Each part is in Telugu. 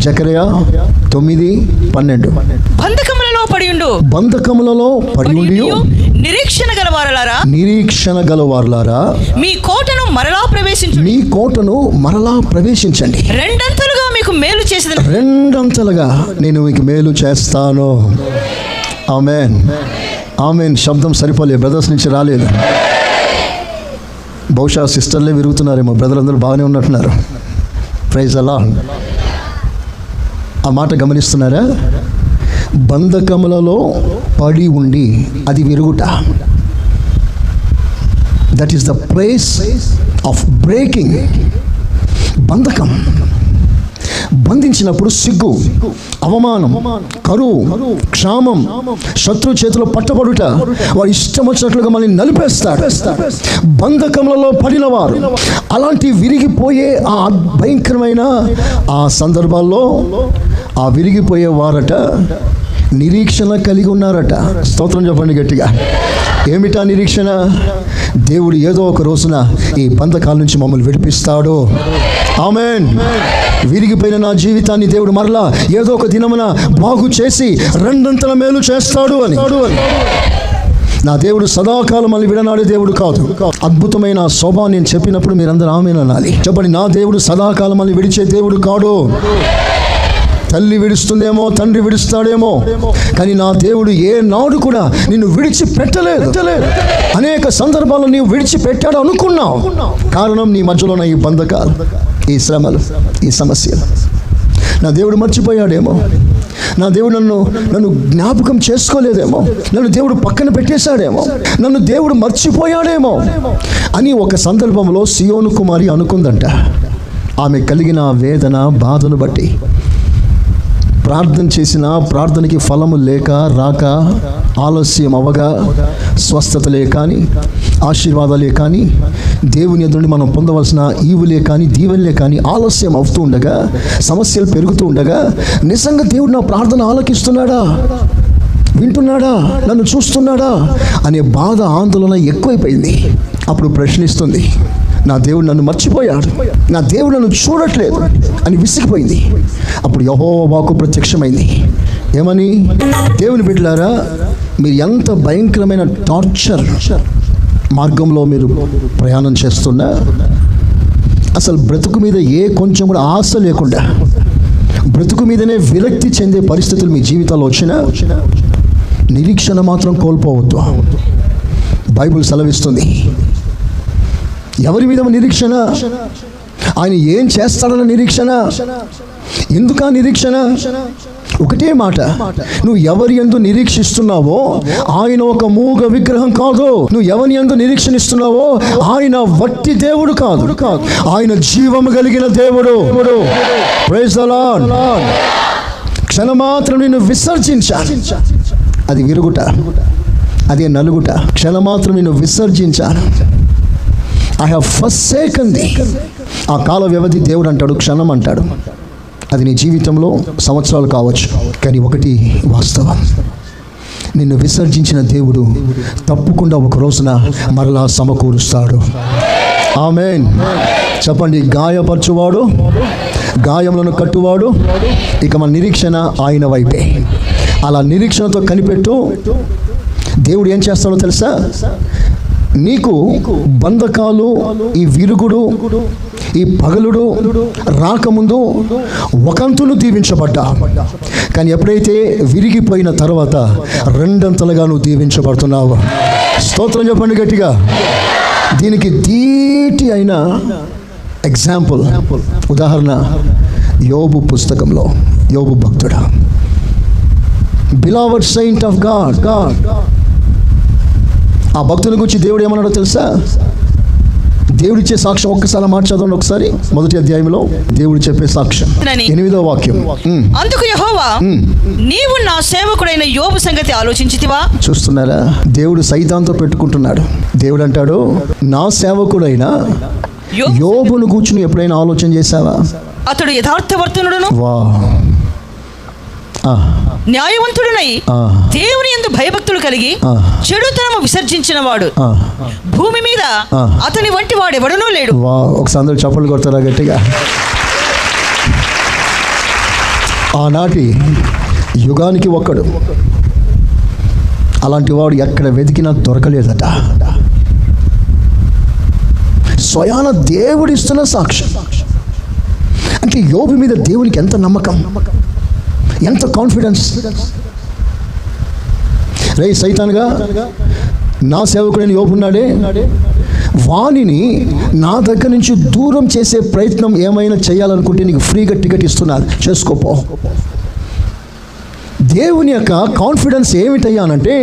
జకరియా తొమ్మిది పన్నెండు. బంధకములలో పడియుండు. బంధకములలో పడి ఉండి నిరీక్షణ గలవారలారా. నిరీక్షణ గలవారులారా. మీ కోటను మరలా ప్రవేశించు మీ కోటను మరలా ప్రవేశించండి. రెండంతలుగా మీకు మేలు చేసిన రెండంతలుగా నేను మీకు మేలు చేస్తాను. ఆమెన్. ఆమెన్. శబ్దం సరిపోలే బ్రదర్స్ నుంచి రాలేదు. బహుశా సిస్టర్లే విరుగుతున్నారేమో. బ్రదర్ అందరూ బాగానే ఉన్నట్టున్నారు. ప్రైజ్ అలా ఆ మాట గమనిస్తున్నారా? బంధకములలో పడి ఉండి అది విరుగుట. That is the place of breaking బంధకం. బంధించినప్పుడు సిగ్గు అవమానం కరువు క్షామం శత్రు చేతిలో పట్టబడుట. వారు ఇష్టం వచ్చినట్లుగా మనల్ని నలిపేస్తారు బంధకములలో పడిన వారు అలాంటి విరిగిపోయే ఆ భయంకరమైన ఆ సందర్భాల్లో ఆ విరిగిపోయేవారట నిరీక్షణ కలిగి ఉన్నారట. స్తోత్రం చెప్పండి గట్టిగా. ఏమిటా నిరీక్షణ? దేవుడు ఏదో ఒక రోజున ఈ బంధకాల నుంచి మమ్మల్ని విడిపిస్తాడు. ఆమెన్. విరిగిపోయిన నా జీవితాన్ని దేవుడు మరలా ఏదో ఒక దినమున బాగు చేసి రెండంతల మేలు చేస్తాడు అని. నా దేవుడు సదాకాలం మళ్ళీ విడనాడే దేవుడు కాదు. అద్భుతమైన శోభ నేను చెప్పినప్పుడు మీరందరూ ఆమె అనాలి. చెప్పండి నా దేవుడు సదాకాలం మళ్ళీ విడిచే దేవుడు కాడు. తల్లి విడుస్తుందేమో తండ్రి విడుస్తాడేమో. కానీ నా దేవుడు ఏ నాడు కూడా నిన్ను విడిచి పెట్టలేదు అనేక సందర్భాల్లో నీవు విడిచిపెట్టాడు అనుకున్నావు. కారణం నీ మధ్యలో ఉన్న ఈ బంధకాలు ఈ శ్రమలు ఈ సమస్యలు. నా దేవుడు మర్చిపోయాడేమో. నా దేవుడు నన్ను నన్ను జ్ఞాపకం చేసుకోలేదేమో. నన్ను దేవుడు పక్కన పెట్టేశాడేమో. నన్ను దేవుడు మర్చిపోయాడేమో అని ఒక సందర్భంలో సియోను కుమారి అనుకుందంట. ఆమె కలిగిన వేదన బాధను బట్టి. ప్రార్థన చేసిన ప్రార్థనకి ఫలము లేక రాక ఆలస్యం అవగా స్వస్థతలే కానీ ఆశీర్వాదాలే కానీ దేవుని ఎదురుని మనం పొందవలసిన ఈవులే కానీ దీవెనలే కానీ ఆలస్యం అవుతూ ఉండగా సమస్యలు పెరుగుతూ ఉండగా నిజంగా దేవుడు నా ప్రార్థన ఆలకిస్తున్నాడా? వింటున్నాడా? నన్ను చూస్తున్నాడా? అనే బాధ ఆందోళన ఎక్కువైపోయింది. అప్పుడు ప్రశ్నిస్తుంది నా దేవుడు నన్ను మర్చిపోయాడు. నా దేవుడు నన్ను చూడట్లేదు అని విసిగిపోయింది. అప్పుడు యహో వాకు ప్రత్యక్షమైంది. ఏమని? దేవుని బిడ్డలారా మీరు ఎంత భయంకరమైన టార్చర్ మార్గంలో మీరు ప్రయాణం చేస్తున్నా అసలు బ్రతుకు మీద ఏ కొంచెం కూడా ఆశ లేకుండా బ్రతుకు మీదనే విరక్తి చెందే పరిస్థితులు మీ జీవితాల్లో వచ్చినా నిరీక్షణ మాత్రం కోల్పోవద్దు. బైబుల్ సెలవిస్తుంది. ఎవరి మీద నిరీక్షణ? ఆయన ఏం చేస్తాడన్న నిరీక్షణ? ఎందుకా నిరీక్షణ? ఒకటే మాట. నువ్వు ఎవరి ఎందు నిరీక్షిస్తున్నావో ఆయన ఒక మూగ విగ్రహం కాదు. నువ్వు ఎవరి ఎందు నిరీక్షణిస్తున్నావో ఆయన వట్టి దేవుడు కాదు. ఆయన జీవము కలిగిన దేవుడు. Praise the క్షణమాత్రం నిన్ను విసర్జించా. అది విరుగుట. అదే నలుగుట. క్షణమాత్రం నిన్ను విసర్జించాను ఐ హ్యావ్ ఫస్ట్ సేకంది ఆ కాల వ్యవధి దేవుడు అంటాడు క్షణం అంటాడు. అది నీ జీవితంలో సంవత్సరాలు కావచ్చు కానీ ఒకటి వాస్తవం. నిన్ను విసర్జించిన దేవుడు తప్పకుండా ఒక రోజున మరలా సమకూరుస్తాడు. ఆమెన్ చెప్పండి గాయపరచువాడు గాయములను కట్టువాడు ఇక మన నిరీక్షణ ఆయన వైపే. అలా నిరీక్షణతో కనిపెట్టు. దేవుడు ఏం చేస్తాడో తెలుసా? నీకు బంధకాలు ఈ విరుగుడు ఈ పగలుడు రాకముందు ఒకంతును దీవించబడ్డా. కానీ ఎప్పుడైతే విరిగిపోయిన తర్వాత రెండంతలుగా నువ్వు దీవించబడుతున్నావు. స్తోత్రం చెప్పండి గట్టిగా. దీనికి ధీటి అయిన ఎగ్జాంపుల్ ఉదాహరణ యోబు పుస్తకంలో. Yobu భక్తుడా. Beloved saint of God God ఆ భక్తుని గురించి దేవుడు ఏమన్నాడో తెలుసా? దేవుడిచ్చే సాక్ష్యం ఒక్కసారి మాట చదవండి ఒకసారి. మొదటి అధ్యాయంలో దేవుడు చెప్పే సాక్ష్యం. ఎనిమిదో వాక్యం. అందుకు యహోవా నీవు నా సేవకుడైన యోబు సంగతి ఆలోచించితివా? చూస్తున్నారా? దేవుడు సైతాంతో పెట్టుకుంటున్నాడు. దేవుడు అంటాడు నా సేవకుడైన యోబు యోబును కూర్చుని ఎప్పుడైనా ఆలోచన చేశావా? అతడు యథార్థవర్తనుడును? వా న్యాయవంతుడునై దేవుని ఎందు భయభక్తులు కలిగి. చెడుతనము విసర్జించిన వాడు. భూమి మీద. అతని వంటి వాడెవడనూ లేడు. వా ఒకసారి అందరూ చప్పట్లు కొడతారా గట్టిగా? ఆనాటి యుగానికి ఒక్కడు. అలాంటి వాడు ఎక్కడ వెతికినా దొరకలేదట. స్వయాన దేవుడిస్తున్న సాక్ష్యం. అంటే యోబు మీద దేవునికి ఎంత నమ్మకం? ఎంత కాన్ఫిడెన్స్ రే సైతాన్గా నా సేవకుడైన యోపున్నాడే వాణిని నా దగ్గర నుంచి దూరం చేసే ప్రయత్నం ఏమైనా చేయాలనుకుంటే నీకు ఫ్రీగా టికెట్ ఇస్తున్నారు చేసుకోపో దేవుని యొక్క కాన్ఫిడెన్స్ ఏమిటయ్యానంటే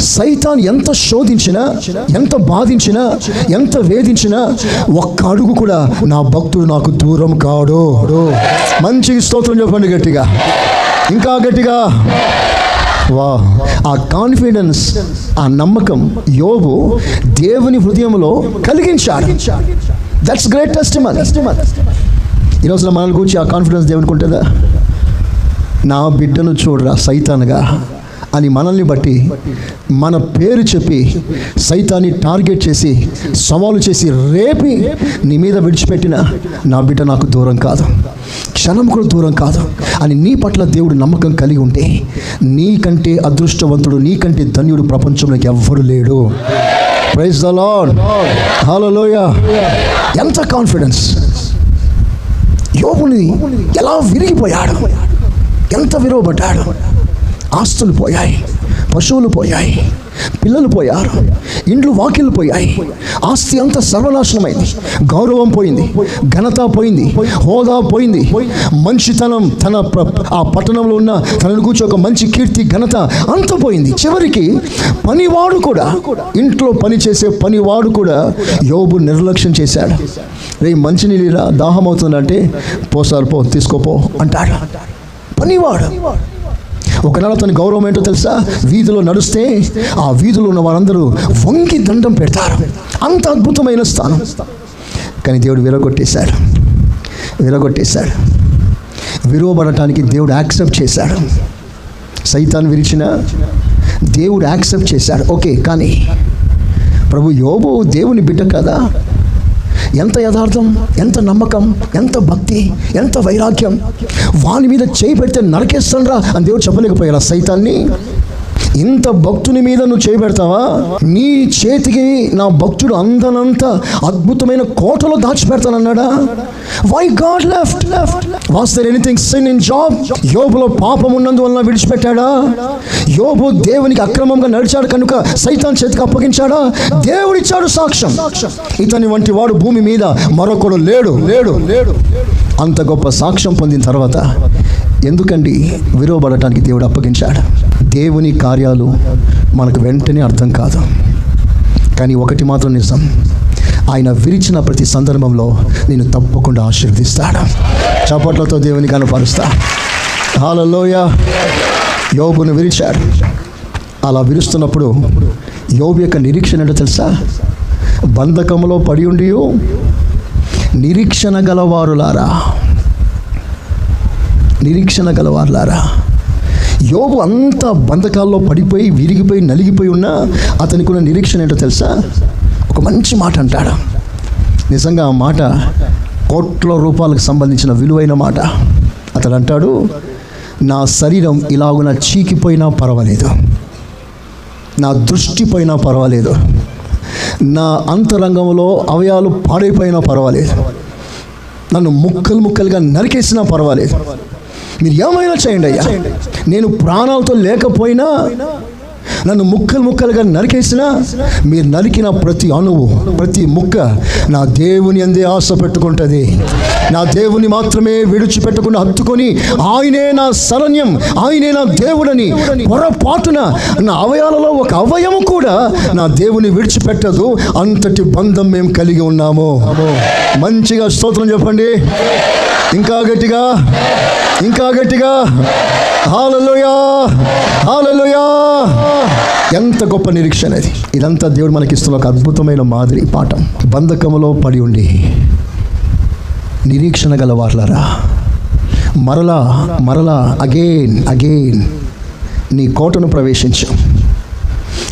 సైతాన్ ఎంత శోధించినా ఎంత బాధించినా ఎంత వేధించినా ఒక్క అడుగు కూడా నా భక్తుడు నాకు దూరం కాడు. మంచి స్తోత్రం చెప్పండి గట్టిగా. ఇంకా గట్టిగా? వా. ఆ కాన్ఫిడెన్స్ ఆ నమ్మకం యోబు దేవుని హృదయంలో కలిగించాడు. దట్స్ గ్రేట్ టెస్ట్ ఈరోజు మనల్ని గురించి ఆ కాన్ఫిడెన్స్ దేవునికి ఉంటుందా? నా బిడ్డను చూడరా సైతాన్గా. అని మనల్ని బట్టి మన పేరు చెప్పి సైతాన్ని టార్గెట్ చేసి సవాలు చేసి రేపి నీ మీద విడిచిపెట్టిన నా బిడ్డ నాకు దూరం కాదు. క్షణం కూడా దూరం కాదు. అని నీ పట్ల దేవుడు నమ్మకం కలిగి ఉంటే నీకంటే అదృష్టవంతుడు నీకంటే ధన్యుడు ప్రపంచంలోకి ఎవ్వడు లేడు. ప్రైజ్ ద లార్డ్ హల్లెలూయ ఎంత కాన్ఫిడెన్స్ యోగుని ఎలా విరిగిపోయాడు? ఎంత విరవబడ్డాడు ఆస్తులు పోయాయి పశువులు పోయాయి పిల్లలు పోయారు ఇండ్లు వాకిళ్ళు పోయాయి. ఆస్తి అంతా సర్వనాశనమైంది. గౌరవం పోయింది ఘనత పోయింది హోదా పోయింది. మంచితనం తన ఆ పట్టణంలో ఉన్న తనను కూర్చో ఒక మంచి కీర్తి ఘనత అంత పోయింది. చివరికి పనివాడు కూడా ఇంట్లో పని చేసే పనివాడు కూడా యోబు నిర్లక్ష్యం చేశాడు. రే మంచినీళ్ళ దాహం అవుతుందంటే పోసారు పో తీసుకోపో అంటాడు. పనివాడు. ఒకనాడు అతని గౌరవం ఏంటో తెలుసా? వీధిలో నడుస్తే ఆ వీధిలో ఉన్న వారందరూ వంగి దండం పెడతారు. అంత అద్భుతమైన స్థానం. కానీ దేవుడు విరగొట్టేశాడు. విరగొట్టేశాడు. విరవబడటానికి దేవుడు యాక్సెప్ట్ చేశాడు. సైతాన్ విరిచిన దేవుడు యాక్సెప్ట్ చేశాడు. ఓకే కానీ ప్రభు యోబో దేవుని బిడ్డ కదా? ఎంత యథార్థం ఎంత నమ్మకం ఎంత భక్తి ఎంత వైరాగ్యం. వాని మీద చేయి పెడితే నరకేస్తానరా అని దేవుడు చెప్పలేకపోయారా సైతాన్ని? ఇంత భక్తుని మీద నువ్వు చేయబెడతావా నీ చేతికి నా భక్తుడు అందనంత అద్భుతమైన కోటలో దాచిపెడతానన్నాడా? Why God left left was there anything sin in Job యోబులో పాపం ఉన్నందువలన విడిచిపెట్టాడా? యోబు దేవునికి అక్రమంగా నడిచాడు కనుక సైతాన్ చేతికి అప్పగించాడా? దేవుడిచ్చాడు సాక్ష్యం. ఇతని వంటి వాడు భూమి మీద మరొకడు లేడు. లేడు. లేడు అంత గొప్ప సాక్ష్యం పొందిన తర్వాత ఎందుకండి విలువబడటానికి దేవుడు అప్పగించాడు? దేవుని కార్యాలు మనకు వెంటనే అర్థం కాదు. కానీ ఒకటి మాత్రం నిజం. ఆయన విరిచిన ప్రతి సందర్భంలో నేను తప్పకుండా ఆశీర్వదిస్తాడు. చప్పట్లతో దేవుని కనపరుస్తా. హాలలోయ యోబును విరిచాడు. అలా విరుస్తున్నప్పుడు యోబు యొక్క నిరీక్షణ ఏంటో తెలుసా? బంధకంలో పడి ఉండి నిరీక్షణ గలవారులారా. నిరీక్షణ గలవారులారా. యోబు అంత బంధకాల్లో పడిపోయి విరిగిపోయి నలిగిపోయి ఉన్నా అతనికి ఉన్న నిరీక్షణ ఏంటో తెలుసా? ఒక మంచి మాట అంటాడు. నిజంగా ఆ మాట కోట్ల రూపాయలకు సంబంధించిన విలువైన మాట. అతడు అంటాడు నా శరీరం ఇలాగున చీకిపోయినా పర్వాలేదు. నా దృష్టి పోయినా పర్వాలేదు. నా అంతరంగంలో అవయాలు పాడైపోయినా పర్వాలేదు. నన్ను ముక్కలు ముక్కలుగా నరికేసినా పర్వాలేదు. మీరు ఏమైనా చేయండి అయ్యా. నేను ప్రాణాలతో లేకపోయినా నన్ను ముక్కలు ముక్కలుగా నరికేసినా మీరు నరికిన ప్రతి అణువు ప్రతి ముక్క నా దేవుని అందే ఆశ పెట్టుకుంటుంది. నా దేవుని మాత్రమే విడిచిపెట్టకుండా హత్తుకొని ఆయనే నా శరణ్యం ఆయనే నా దేవుడని పొరపాటున నా అవయాలలో ఒక అవయము కూడా నా దేవుని విడిచిపెట్టదు. అంతటి బంధం మేము కలిగి ఉన్నాము. మంచిగా స్తోత్రం చెప్పండి. ఇంకా గట్టిగా ఇంకా గట్టిగా. హాలలోయా హాలలుయా ఎంత గొప్ప నిరీక్షణ అది ఇదంతా దేవుడు మనకిస్తున్న ఒక అద్భుతమైన మాదిరి పాఠం. బంధకములో పడి ఉండి నిరీక్షణ గల వార్లరా. మరలా మరలా అగైన్ అగైన్ నీ కోటను ప్రవేశించు.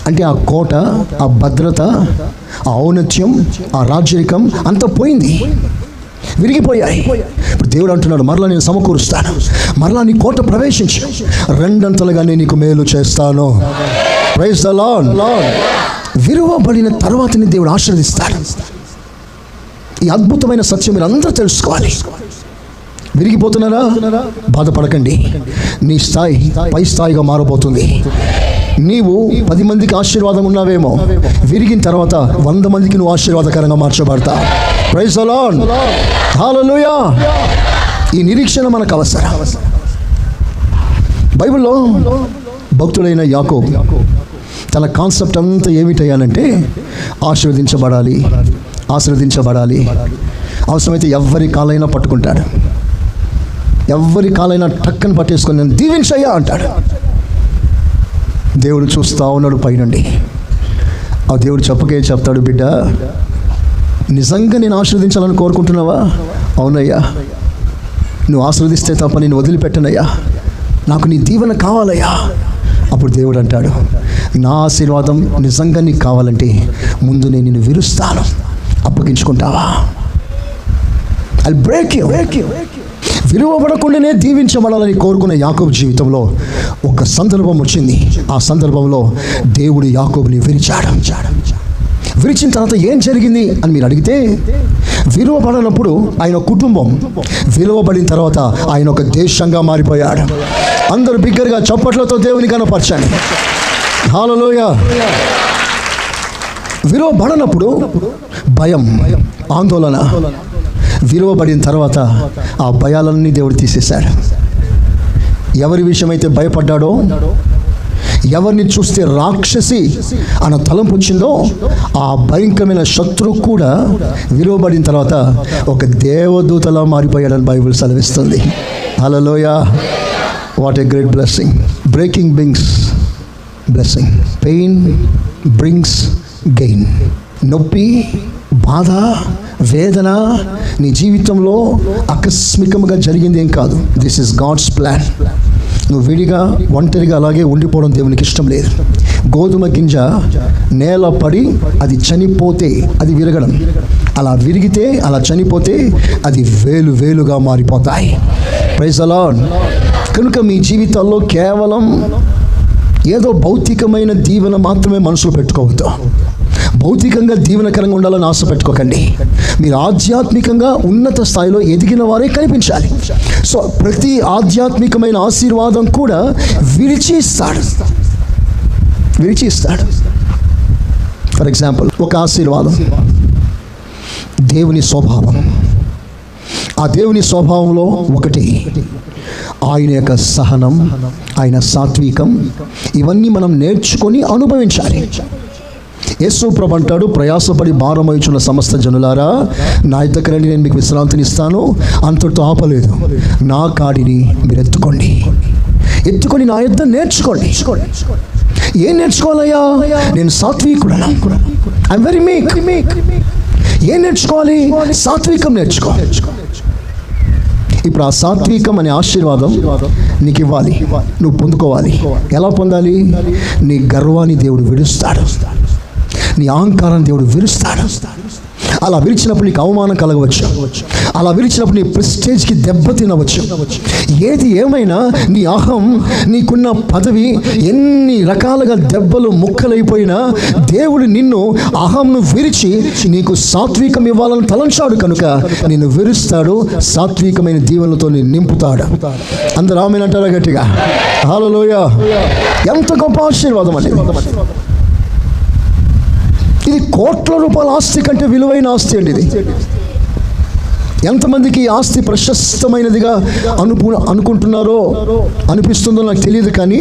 అంటే ఆ కోట ఆ భద్రత ఆ ఔన్నత్యం ఆ రాజరికం అంతా పోయింది. విరిగిపోయాయి. ఇప్పుడు దేవుడు అంటున్నాడు మరలా నేను సమకూరుస్తాను. మరలా నీ కోట ప్రవేశించు. రెండంతలుగా నేను నీకు మేలు చేస్తాను. ప్రైజ్ ద లార్డ్ విరువబడిన తర్వాతని దేవుడు ఆశీర్వదిస్తాడు. ఈ అద్భుతమైన సత్యం మీరు అందరూ తెలుసుకోవాలి. విరిగిపోతున్నారా? బాధపడకండి. నీ స్థాయి పై స్థాయిగా మారబోతుంది. నీవు పది మందికి ఆశీర్వాదం ఉన్నావేమో. విరిగిన తర్వాత వంద మందికి నువ్వు ఆశీర్వాదకరంగా మార్చబడతా ప్రైజ్ అలాన్ హల్లెలూయా ఈ నిరీక్షణ మనకు అవసరం. బైబిల్లో భక్తుడైన యాకో తన కాన్సెప్ట్ అంతా ఏమిటయ్యానంటే ఆశీర్వదించబడాలి ఆశీర్వదించబడాలి. అవసరమైతే ఎవరి కాలైనా పట్టుకుంటాడు. ఎవరి కాలైనా టక్కని పట్టేసుకొని నేను దీవించయ్యా అంటాడు. దేవుడు చూస్తా ఉన్నాడు పైనుండి. ఆ దేవుడు చెప్పకే చెప్తాడు బిడ్డ నిజంగా నేను ఆశీర్వదించాలని కోరుకుంటున్నావా? అవునయ్యా. నువ్వు ఆశీర్వదిస్తే తప్ప నేను వదిలిపెట్టనయ్యా. నాకు నీ దీవెన కావాలయ్యా. అప్పుడు దేవుడు అంటాడు నా ఆశీర్వాదం నిజంగా నీకు కావాలంటే ముందు నేను నిన్ను విరుస్తాను. అప్పగించుకుంటావా? I break you break you విలువబడకుండానే దీవించబడాలని కోరుకున్న యాకోబు జీవితంలో ఒక సందర్భం వచ్చింది. ఆ సందర్భంలో దేవుడు యాకోబుని విరిచాడు. విరిచిన తర్వాత ఏం జరిగింది అని మీరు అడిగితే విలువబడినప్పుడు ఆయన కుటుంబం విలువబడిన తర్వాత ఆయన ఒక దేశంగా మారిపోయాడు. అందరూ బిగ్గరగా చప్పట్లతో దేవుని కనపరచండి. హాలలోయ విలువబడనప్పుడు భయం ఆందోళన. విలువబడిన తర్వాత ఆ భయాలన్నీ దేవుడు తీసేశాడు. ఎవరి విషయమైతే భయపడ్డాడో ఎవరిని చూస్తే రాక్షసి అన్న తలంపు వచ్చిందో ఆ భయంకరమైన శత్రువు కూడా విలువబడిన తర్వాత ఒక దేవదూతలా మారిపోయాడని బైబిల్ సెలవిస్తుంది. హలోయ what a great blessing breaking brings blessing pain brings gain నొప్పి బాధ వేదన నీ జీవితంలో ఆకస్మికంగా జరిగింది ఏం కాదు. దిస్ ఇస్ గాడ్స్ ప్లాన్ నువ్వు విడిగా ఒంటరిగా అలాగే ఉండిపోవడం దేవునికి ఇష్టం లేదు. గోధుమ గింజ నేల పడి అది చనిపోతే అది విరగడం. అలా విరిగితే అలా చనిపోతే అది వేలు వేలుగా మారిపోతాయి. ప్రైజ్ అలాన్ కనుక మీ జీవితాల్లో కేవలం ఏదో భౌతికమైన దీవెన మాత్రమే మనసులో పెట్టుకోవద్దు. భౌతికంగా దీవెనకరంగా ఉండాలని ఆశ పెట్టుకోకండి. మీరు ఆధ్యాత్మికంగా ఉన్నత స్థాయిలో ఎదిగిన వారే కనిపించాలి. సో ప్రతి ఆధ్యాత్మికమైన ఆశీర్వాదం కూడా విరిచి ఇస్తాడు విరిచి ఇస్తాడు ఫర్ ఎగ్జాంపుల్ ఒక ఆశీర్వాదం. దేవుని స్వభావం. ఆ దేవుని స్వభావంలో ఒకటి ఆయన యొక్క సహనం ఆయన సాత్వికం ఇవన్నీ మనం నేర్చుకొని అనుభవించాలి. యేసు ప్రభు అంటాడు ప్రయాసపడి భారమవుచున్న సమస్త జనులారా నా దగ్గర నేను మీకు విశ్రాంతిని ఇస్తాను అంతటితో ఆపలేదు. నా కాడిని మీరు ఎత్తుకోండి ఎత్తుకొని నా యుద్ధ నేర్చుకోండి. ఏం నేర్చుకోవాలయ్యా? నేను సాత్వికుడను ఐ వెరీ మేక్ ఏం నేర్చుకోవాలి? సాత్వికం నేర్చుకో. ఇప్పుడు ఆ సాత్వికం అనే ఆశీర్వాదం నీకు ఇవ్వాలి. నువ్వు పొందుకోవాలి. ఎలా పొందాలి? నీ గర్వాన్ని దేవుడు విడుస్తాడు. నీ అహంకారాన్ని దేవుడు విరుస్తాడు. అలా విరిచినప్పుడు నీకు అవమానం కలగవచ్చు. అలా విరిచినప్పుడు నీ ప్రెస్టేజ్కి దెబ్బ తినవచ్చు. ఏది ఏమైనా నీ అహం నీకున్న పదవి ఎన్ని రకాలుగా దెబ్బలు ముక్కలైపోయినా దేవుడు నిన్ను అహంను విరిచి నీకు సాత్వికం ఇవ్వాలని తలంచాడు కనుక నిన్ను విరుస్తాడు సాత్వికమైన దీవెనలతో నేను నింపుతాడు. అందరు ఆమె అంటారా గట్టిగా? లోయ ఎంత గొప్ప ఆశీర్వాదం అండి ఇది కోట్ల రూపాయల ఆస్తి కంటే విలువైన ఆస్తి అండి ఇది. ఎంతమందికి ఈ ఆస్తి ప్రశస్తమైనదిగా అనుకు అనుకుంటున్నారో అనిపిస్తుందో నాకు తెలియదు కానీ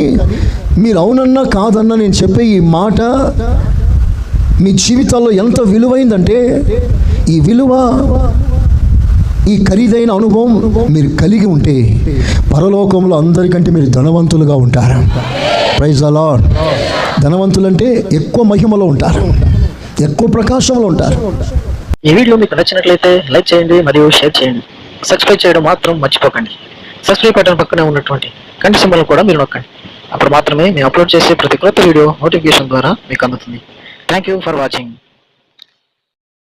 మీరు అవునన్నా కాదన్నా నేను చెప్పే ఈ మాట మీ జీవితాల్లో ఎంత విలువైందంటే ఈ విలువ ఈ ఖరీదైన అనుభవం మీరు కలిగి ఉంటే పరలోకంలో అందరికంటే మీరు ధనవంతులుగా ఉంటారు. ప్రైజ్ అలా ధనవంతులంటే ఎక్కువ మహిమలో ఉంటారు. ఎక్కువ ప్రకాశంలో ఉంటారు. ఈ వీడియో మీకు నచ్చినట్లయితే లైక్ చేయండి మరియు షేర్ చేయండి. సబ్స్క్రైబ్ చేయడం మాత్రం మర్చిపోకండి. సబ్స్క్రైబ్ బటన్ పక్కనే ఉన్నటువంటి కంటి సింబల్ కూడా మీరు నొక్కండి. అప్పుడు మాత్రమే మేము అప్లోడ్ చేసే ప్రతి కొత్త వీడియో నోటిఫికేషన్ ద్వారా మీకు అందుతుంది. Thank you for watching